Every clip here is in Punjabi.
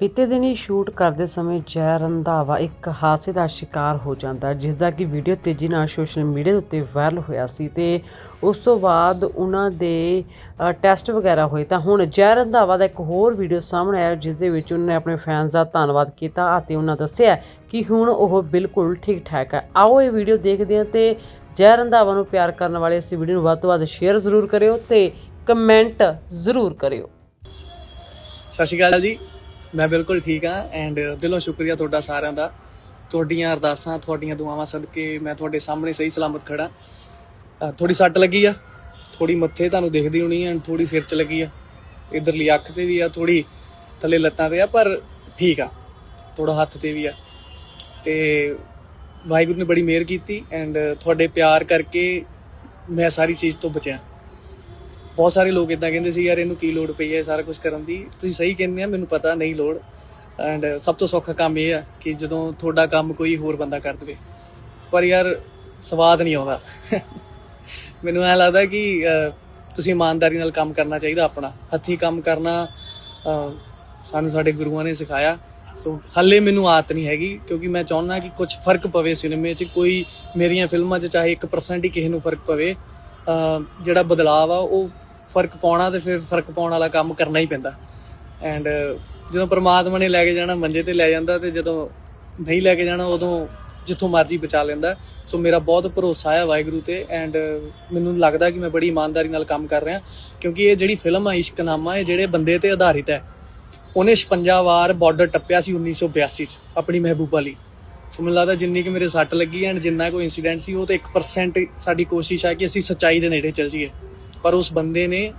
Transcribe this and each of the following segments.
ਬੀਤੇ ਦਿਨੀ ਸ਼ੂਟ ਕਰਦੇ ਸਮੇਂ ਜੈ ਰੰਧਾਵਾ ਇੱਕ ਹਾਦਸੇ ਦਾ ਸ਼ਿਕਾਰ ਹੋ ਜਾਂਦਾ ਹੈ, ਜਿਸ ਦਾ ਕਿ ਵੀਡੀਓ ਤੇਜ਼ੀ ਨਾਲ ਸੋਸ਼ਲ ਮੀਡੀਆ ਦੇ ਉੱਤੇ ਵਾਇਰਲ ਹੋਇਆ ਸੀ ਤੇ ਉਸ ਤੋਂ ਬਾਅਦ ਉਹਨਾਂ ਦੇ ਟੈਸਟ ਵਗੈਰਾ ਹੋਏ। ਤਾਂ ਹੁਣ ਜੈ ਰੰਧਾਵਾ ਦਾ ਇੱਕ ਹੋਰ ਵੀਡੀਓ ਸਾਹਮਣੇ ਆਇਆ ਜਿਸ ਦੇ ਵਿੱਚ ਉਹਨੇ ਆਪਣੇ ਫੈਨਸ ਦਾ ਧੰਨਵਾਦ ਕੀਤਾ ਅਤੇ ਉਹਨਾਂ ਦੱਸਿਆ ਕਿ ਹੁਣ ਉਹ ਬਿਲਕੁਲ ਠੀਕ ਠਾਕ ਹੈ। ਆਓ ਇਹ ਵੀਡੀਓ ਦੇਖਦੇ ਹਾਂ ਤੇ ਜੈ ਰੰਧਾਵਾ ਨੂੰ ਪਿਆਰ ਕਰਨ ਵਾਲੇ ਇਸ ਵੀਡੀਓ ਨੂੰ ਵੱਧ ਤੋਂ ਵੱਧ ਸ਼ੇਅਰ ਜ਼ਰੂਰ ਕਰਿਓ ਤੇ ਕਮੈਂਟ ਜ਼ਰੂਰ ਕਰਿਓ। ਸਤਿ ਸ਼੍ਰੀ ਅਕਾਲ ਜੀ। ਮੈਂ ਬਿਲਕੁਲ ਠੀਕ ਹਾਂ ਐਂਡ ਦਿਲੋਂ ਸ਼ੁਕਰੀਆ ਤੁਹਾਡਾ ਸਾਰਿਆਂ ਦਾ। ਤੁਹਾਡੀਆਂ ਅਰਦਾਸਾਂ ਤੁਹਾਡੀਆਂ ਦੁਆਵਾਂ ਸਦਕੇ ਮੈਂ ਤੁਹਾਡੇ ਸਾਹਮਣੇ ਸਹੀ ਸਲਾਮਤ ਖੜਾ ਅ, ਥੋੜੀ ਸੱਟ ਲੱਗੀ ਆ ਥੋੜੀ ਮੱਥੇ ਤੁਹਾਨੂੰ ਦਿਖਦੀ ਹੋਣੀ ਐਂਡ ਥੋੜੀ ਸਿਰ 'ਚ ਲੱਗੀ ਆ। ਇਧਰਲੀ ਅੱਖ ਤੇ ਵੀ ਆ ਥੋੜੀ ਥੱਲੇ ਲੱਤਾਂ ਤੇ ਆ ਪਰ ਠੀਕ ਆ ਥੋੜਾ ਹੱਥ ਤੇ ਵੀ ਆ। ਤੇ ਵਾਹਿਗੁਰੂ ਨੇ ਬੜੀ ਮਿਹਰ ਕੀਤੀ ਐਂਡ ਤੁਹਾਡੇ ਪਿਆਰ ਕਰਕੇ ਮੈਂ ਸਾਰੀ ਚੀਜ਼ ਤੋਂ ਬਚਿਆ। ਬਹੁਤ ਸਾਰੇ ਲੋਕ ਇਦਾਂ ਕਹਿੰਦੇ ਸੀ, ਯਾਰ ਇਹਨੂੰ ਕੀ ਲੋੜ ਪਈ ਹੈ ਸਾਰਾ ਕੁਝ ਕਰਨ ਦੀ? ਤੁਸੀਂ ਸਹੀ ਕਹਿੰਦੇ ਆ, ਮੈਨੂੰ ਪਤਾ, ਨਹੀਂ ਲੋੜ। ਐਂਡ ਸਭ ਤੋਂ ਸੌਖਾ ਕੰਮ ਇਹ ਆ ਕਿ ਜਦੋਂ ਤੁਹਾਡਾ ਕੰਮ ਕੋਈ ਹੋਰ ਬੰਦਾ ਕਰ ਦੇਵੇ। ਪਰ ਯਾਰ ਸਵਾਦ ਨਹੀਂ ਆਉਂਦਾ। ਮੈਨੂੰ ਐ ਲੱਗਦਾ ਕਿ ਤੁਸੀਂ ਇਮਾਨਦਾਰੀ ਨਾਲ ਕੰਮ ਕਰਨਾ ਚਾਹੀਦਾ ਆਪਣਾ। ਹੱਥੀਂ ਕੰਮ ਕਰਨਾ ਸਾਨੂੰ ਸਾਡੇ ਗੁਰੂਆਂ ਨੇ ਸਿਖਾਇਆ। ਸੋ ਹੱਲੇ ਮੈਨੂੰ ਆਦਤ ਨਹੀਂ ਹੈਗੀ, ਕਿਉਂਕਿ ਮੈਂ ਚਾਹੁੰਦਾ ਕਿ ਕੁਝ ਫ਼ਰਕ ਪਵੇ ਸਿਨੇਮੇ 'ਚ, ਕੋਈ ਮੇਰੀਆਂ ਫਿਲਮਾਂ 'ਚ ਚਾਹੇ 1% ਹੀ ਕਿਸੇ ਨੂੰ ਫ਼ਰਕ ਪਵੇ। ਜਿਹੜਾ ਬਦਲਾਅ ਆ, ਉਹ ਫ਼ਰਕ ਪਾਉਣਾ ਤੇ ਫਿਰ ਫ਼ਰਕ ਪਾਉਣ ਵਾਲਾ ਕੰਮ ਕਰਨਾ ਹੀ ਪੈਂਦਾ। ਐਂਡ ਜਦੋਂ ਪ੍ਰਮਾਤਮਾ ਨੇ ਲੈ ਕੇ ਜਾਣਾ, ਮੰਜੇ ਤੇ ਲੈ ਜਾਂਦਾ ਤੇ ਜਦੋਂ ਨਹੀਂ ਲੈ ਕੇ ਜਾਣਾ, ਉਦੋਂ ਜਿੱਥੋਂ ਮਰਜ਼ੀ ਬਚਾ ਲੈਂਦਾ। ਸੋ ਮੇਰਾ ਬਹੁਤ ਭਰੋਸਾ ਹੈ ਵਾਹਿਗੁਰੂ ਤੇ ਐਂਡ ਮੈਨੂੰ ਲੱਗਦਾ ਕਿ ਮੈਂ ਬੜੀ ਇਮਾਨਦਾਰੀ ਨਾਲ ਕੰਮ ਕਰ ਰਿਹਾ, ਕਿਉਂਕਿ ਇਹ ਜਿਹੜੀ ਫਿਲਮ ਆ ਇਸ਼ਕਨਾਮਾ ਇਹ ਜਿਹੜੇ ਬੰਦੇ ਤੇ ਆਧਾਰਿਤ ਹੈ, ਉਹਨੇ 56 ਵਾਰ ਬਾਰਡਰ ਟੱਪਿਆ ਸੀ 1982 ਚ, ਆਪਣੀ ਮਹਿਬੂਬਾ ਲਈ। ਸੋ ਮੈਨੂੰ ਲੱਗਦਾ ਜਿੰਨੀ ਕਿ ਮੇਰੇ ਸੱਟ ਲੱਗੀ ਐਂਡ ਜਿੰਨਾ ਕੋਈ ਇਨਸੀਡੈਂਟ ਸੀ, ਉਹ ਤੇ 1% ਸਾਡੀ ਕੋਸ਼ਿਸ਼ ਹੈ ਕਿ ਅਸੀਂ ਸੱਚਾਈ ਦੇ ਨੇੜੇ ਚੱਲ ਜਾਈਏ। ਪਰ ਉਸ ਬੰਦੇ ਨੇ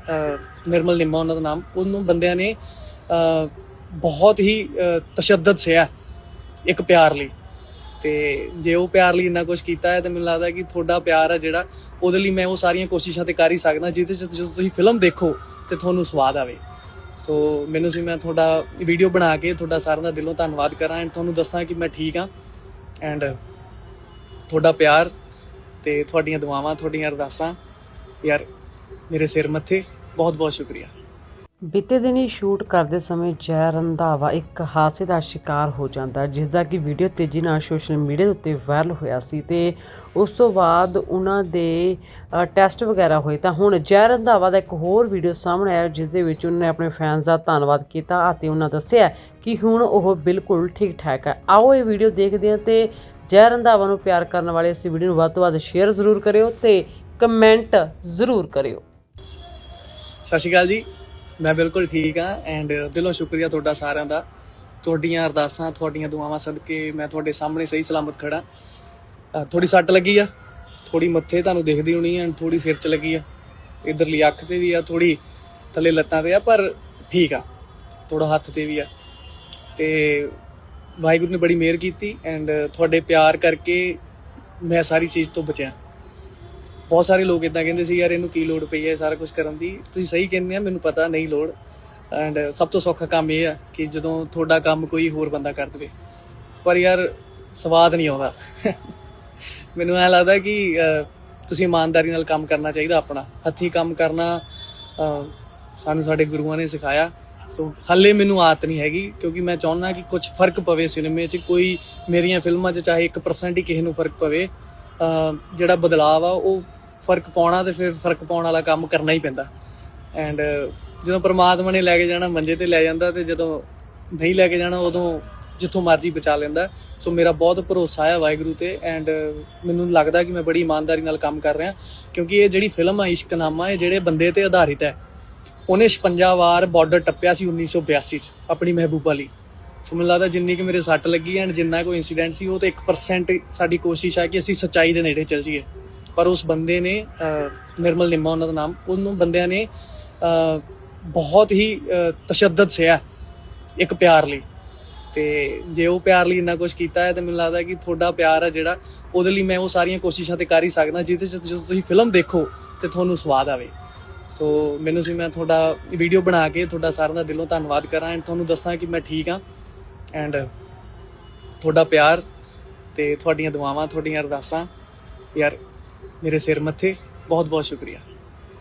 ਨਿਰਮਲ ਨਿੰਮਾ ਉਹਨਾਂ ਦਾ ਨਾਮ, ਉਹਨੂੰ ਬੰਦਿਆਂ ਨੇ ਬਹੁਤ ਹੀ ਤਸ਼ੱਦਦ ਸਿਆ ਇੱਕ ਪਿਆਰ ਲਈ। ਤੇ ਜੇ ਉਹ ਪਿਆਰ ਲਈ ਇੰਨਾ ਕੁਝ ਕੀਤਾ ਹੈ, ਤੇ ਮੈਨੂੰ ਲੱਗਦਾ ਕਿ ਤੁਹਾਡਾ ਪਿਆਰ ਹੈ ਜਿਹੜਾ, ਉਹਦੇ ਲਈ ਮੈਂ ਉਹ ਸਾਰੀਆਂ ਕੋਸ਼ਿਸ਼ਾਂ ਤੇ ਕਰ ਹੀ ਸਕਦਾ, ਜਿਹਦੇ ਚ ਜਦੋਂ ਤੁਸੀਂ ਫਿਲਮ ਦੇਖੋ, ਤੇ ਤੁਹਾਨੂੰ ਸਵਾਦ ਆਵੇ। ਸੋ, ਮੈਨੂੰ ਸੀ ਮੈਂ ਤੁਹਾਡਾ ਵੀਡੀਓ ਬਣਾ ਕੇ, ਤੁਹਾਡਾ ਸਾਰਿਆਂ ਦਾ ਦਿਲੋਂ ਧੰਨਵਾਦ ਕਰਾਂ ਐਂਡ ਤੁਹਾਨੂੰ ਦੱਸਾਂ ਕਿ ਮੈਂ ਠੀਕ ਹਾਂ। ਐਂਡ ਤੁਹਾਡਾ ਪਿਆਰ ਤੇ ਤੁਹਾਡੀਆਂ ਦੁਆਵਾਂ, ਤੁਹਾਡੀਆਂ ਅਰਦਾਸਾਂ, ਯਾਰ ਮੇਰੇ ਸਿਰ ਮੱਥੇ। ਬਹੁਤ ਬਹੁਤ ਸ਼ੁਕਰੀਆ। ਬੀਤੇ ਦਿਨੀ ਸ਼ੂਟ ਕਰਦੇ ਸਮੇਂ ਜੈ ਰੰਧਾਵਾ ਇੱਕ ਹਾਦਸੇ ਦਾ ਸ਼ਿਕਾਰ ਹੋ ਜਾਂਦਾ ਹੈ, ਜਿਸ ਦਾ ਕਿ ਵੀਡੀਓ ਤੇਜ਼ੀ ਨਾਲ ਸੋਸ਼ਲ ਮੀਡੀਆ ਦੇ ਉੱਤੇ ਵਾਇਰਲ ਹੋਇਆ ਸੀ ਤੇ ਉਸ ਤੋਂ ਬਾਅਦ ਉਹਨਾਂ ਦੇ ਟੈਸਟ ਵਗੈਰਾ ਹੋਏ। ਤਾਂ ਹੁਣ ਜੈ ਰੰਧਾਵਾ ਦਾ ਇੱਕ ਹੋਰ ਵੀਡੀਓ ਸਾਹਮਣੇ ਆਇਆ ਜਿਸ ਦੇ ਵਿੱਚ ਉਹਨੇ ਆਪਣੇ ਫੈਨਸ ਦਾ ਧੰਨਵਾਦ ਕੀਤਾ ਅਤੇ ਉਹਨਾਂ ਦੱਸਿਆ ਕਿ ਹੁਣ ਉਹ ਬਿਲਕੁਲ ਠੀਕ ਠਾਕ ਹੈ। ਆਓ ਇਹ ਵੀਡੀਓ ਦੇਖਦੇ ਹਾਂ ਤੇ ਜੈ ਰੰਧਾਵਾ ਨੂੰ ਪਿਆਰ ਕਰਨ ਵਾਲੇ ਇਸ ਵੀਡੀਓ ਨੂੰ ਵੱਧ ਤੋਂ ਵੱਧ ਸ਼ੇਅਰ ਜ਼ਰੂਰ ਕਰਿਓ ਤੇ ਕਮੈਂਟ ਜ਼ਰੂਰ ਕਰਿਓ। ਸਤਿ ਸ਼੍ਰੀ ਅਕਾਲ ਜੀ। ਮੈਂ ਬਿਲਕੁਲ ਠੀਕ ਹਾਂ ਐਂਡ ਦਿਲੋਂ ਸ਼ੁਕਰੀਆ ਤੁਹਾਡਾ ਸਾਰਿਆਂ ਦਾ। ਤੁਹਾਡੀਆਂ ਅਰਦਾਸਾਂ ਤੁਹਾਡੀਆਂ ਦੁਆਵਾਂ ਸਦਕੇ ਮੈਂ ਤੁਹਾਡੇ ਸਾਹਮਣੇ ਸਹੀ ਸਲਾਮਤ ਖੜਾ ਅ, ਥੋੜੀ ਸੱਟ ਲੱਗੀ ਆ ਥੋੜੀ ਮੱਥੇ ਤੁਹਾਨੂੰ ਦਿਖਦੀ ਹੋਣੀ ਐਂਡ ਥੋੜੀ ਸਿਰ 'ਚ ਲੱਗੀ ਆ। ਇਧਰਲੀ ਅੱਖ ਤੇ ਵੀ ਆ ਥੋੜੀ ਥੱਲੇ ਲੱਤਾਂ ਤੇ ਆ ਪਰ ਠੀਕ ਆ ਥੋੜਾ ਹੱਥ ਤੇ ਵੀ ਆ। ਤੇ ਵਾਹਿਗੁਰੂ ਨੇ ਬੜੀ ਮਿਹਰ ਕੀਤੀ ਐਂਡ ਤੁਹਾਡੇ ਪਿਆਰ ਕਰਕੇ ਮੈਂ ਸਾਰੀ ਚੀਜ਼ ਤੋਂ ਬਚਿਆ। ਬਹੁਤ ਸਾਰੇ ਲੋਕ ਇਦਾਂ ਕਹਿੰਦੇ ਸੀ, ਯਾਰ ਇਹਨੂੰ ਕੀ ਲੋੜ ਪਈ ਹੈ ਸਾਰਾ ਕੁਝ ਕਰਨ ਦੀ? ਤੁਸੀਂ ਸਹੀ ਕਹਿੰਦੇ ਆ, ਮੈਨੂੰ ਪਤਾ ਨਹੀਂ ਲੋੜ। ਐਂਡ ਸਭ ਤੋਂ ਸੌਖਾ ਕੰਮ ਇਹ ਆ ਕਿ ਜਦੋਂ ਤੁਹਾਡਾ ਕੰਮ ਕੋਈ ਹੋਰ ਬੰਦਾ ਕਰ ਦੇਵੇ। ਪਰ ਯਾਰ ਸਵਾਦ ਨਹੀਂ ਆਉਂਦਾ। ਮੈਨੂੰ ਐ ਲੱਗਦਾ ਕਿ ਤੁਸੀਂ ਇਮਾਨਦਾਰੀ ਨਾਲ ਕੰਮ ਕਰਨਾ ਚਾਹੀਦਾ ਆਪਣਾ। ਹੱਥੀਂ ਕੰਮ ਕਰਨਾ ਸਾਨੂੰ ਸਾਡੇ ਗੁਰੂਆਂ ਨੇ ਸਿਖਾਇਆ। ਸੋ ਹੱਲੇ ਮੈਨੂੰ ਆਦਤ ਨਹੀਂ ਹੈਗੀ, ਕਿਉਂਕਿ ਮੈਂ ਚਾਹੁੰਦਾ ਕਿ ਕੁਝ ਫ਼ਰਕ ਪਵੇ ਸਿਨੇਮੇ 'ਚ। ਕੋਈ ਮੇਰੀਆਂ ਫਿਲਮਾਂ 'ਚ ਚਾਹੇ 1% ਹੀ ਕਿਸੇ ਨੂੰ ਫ਼ਰਕ ਪਵੇ। ਜਿਹੜਾ ਬਦਲਾਅ ਆ, ਉਹ ਫ਼ਰਕ ਪਾਉਣਾ ਤੇ ਫਿਰ ਫ਼ਰਕ ਪਾਉਣ ਵਾਲਾ ਕੰਮ ਕਰਨਾ ਹੀ ਪੈਂਦਾ। ਐਂਡ ਜਦੋਂ ਪ੍ਰਮਾਤਮਾ ਨੇ ਲੈ ਕੇ ਜਾਣਾ, ਮੰਜੇ ਤੇ ਲੈ ਜਾਂਦਾ ਤੇ ਜਦੋਂ ਨਹੀਂ ਲੈ ਕੇ ਜਾਣਾ, ਉਦੋਂ ਜਿੱਥੋਂ ਮਰਜ਼ੀ ਬਚਾ ਲੈਂਦਾ। ਸੋ ਮੇਰਾ ਬਹੁਤ ਭਰੋਸਾ ਹੈ ਵਾਹਿਗੁਰੂ ਤੇ ਐਂਡ ਮੈਨੂੰ ਲੱਗਦਾ ਕਿ ਮੈਂ ਬੜੀ ਇਮਾਨਦਾਰੀ ਨਾਲ ਕੰਮ ਕਰ ਰਿਹਾ, ਕਿਉਂਕਿ ਇਹ ਜਿਹੜੀ ਫਿਲਮ ਆ, ਇਸ਼ਕਨਾਮਾ, ਇਹ ਜਿਹੜੇ ਬੰਦੇ ਤੇ ਆਧਾਰਿਤ ਹੈ, ਉਹਨੇ 56 ਵਾਰ ਬਾਰਡਰ ਟੱਪਿਆ ਸੀ 1982 ਚ, ਆਪਣੀ ਮਹਿਬੂਬਾ ਲਈ। ਸੋ ਮੈਨੂੰ ਲੱਗਦਾ ਜਿੰਨੀ ਕਿ ਮੇਰੇ ਸੱਟ ਲੱਗੀ ਐਂਡ ਜਿੰਨਾ ਕੋਈ ਇਨਸੀਡੈਂਟ ਸੀ, ਉਹ ਤੇ 1% ਸਾਡੀ ਕੋਸ਼ਿਸ਼ ਆ ਕਿ ਅਸੀਂ ਸੱਚਾਈ ਦੇ ਨੇੜੇ ਚੱਲ ਜਾਈਏ। ਪਰ ਉਸ ਬੰਦੇ ਨੇ ਨਿਰਮਲ ਨਿੰਮਾ ਉਹਨਾਂ ਦਾ ਨਾਮ, ਉਹਨੂੰ ਬੰਦਿਆਂ ਨੇ ਬਹੁਤ ਹੀ ਤਸ਼ੱਦਦ ਸਿਆ ਇੱਕ ਪਿਆਰ ਲਈ। ਤੇ ਜੇ ਉਹ ਪਿਆਰ ਲਈ ਇੰਨਾ ਕੁਝ ਕੀਤਾ ਹੈ, ਤੇ ਮੈਨੂੰ ਲੱਗਦਾ ਕਿ ਤੁਹਾਡਾ ਪਿਆਰ ਹੈ ਜਿਹੜਾ, ਉਹਦੇ ਲਈ ਮੈਂ ਉਹ ਸਾਰੀਆਂ ਕੋਸ਼ਿਸ਼ਾਂ ਤੇ ਕਰ ਹੀ ਸਕਦਾ, ਜਿਹਦੇ ਚ ਜਦੋਂ ਤੁਸੀਂ ਫਿਲਮ ਦੇਖੋ ਤੇ ਤੁਹਾਨੂੰ ਸਵਾਦ ਆਵੇ। ਸੋ ਮੈਨੂੰ ਸੀ ਮੈਂ ਤੁਹਾਡਾ ਵੀਡੀਓ ਬਣਾ ਕੇ ਤੁਹਾਡਾ ਸਾਰਿਆਂ ਦਾ ਦਿਲੋਂ ਧੰਨਵਾਦ ਕਰਾਂ ਐਂਡ ਤੁਹਾਨੂੰ ਦੱਸਾਂ ਕਿ ਮੈਂ ਠੀਕ ਹਾਂ। ਐਂਡ ਤੁਹਾਡਾ ਪਿਆਰ ਤੇ ਤੁਹਾਡੀਆਂ ਦੁਆਵਾਂ, ਤੁਹਾਡੀਆਂ ਅਰਦਾਸਾਂ, ਯਾਰ ਮੇਰੇ ਸਿਰ ਮੱਥੇ ਬਹੁਤ ਬਹੁਤ ਸ਼ੁਕਰੀਆ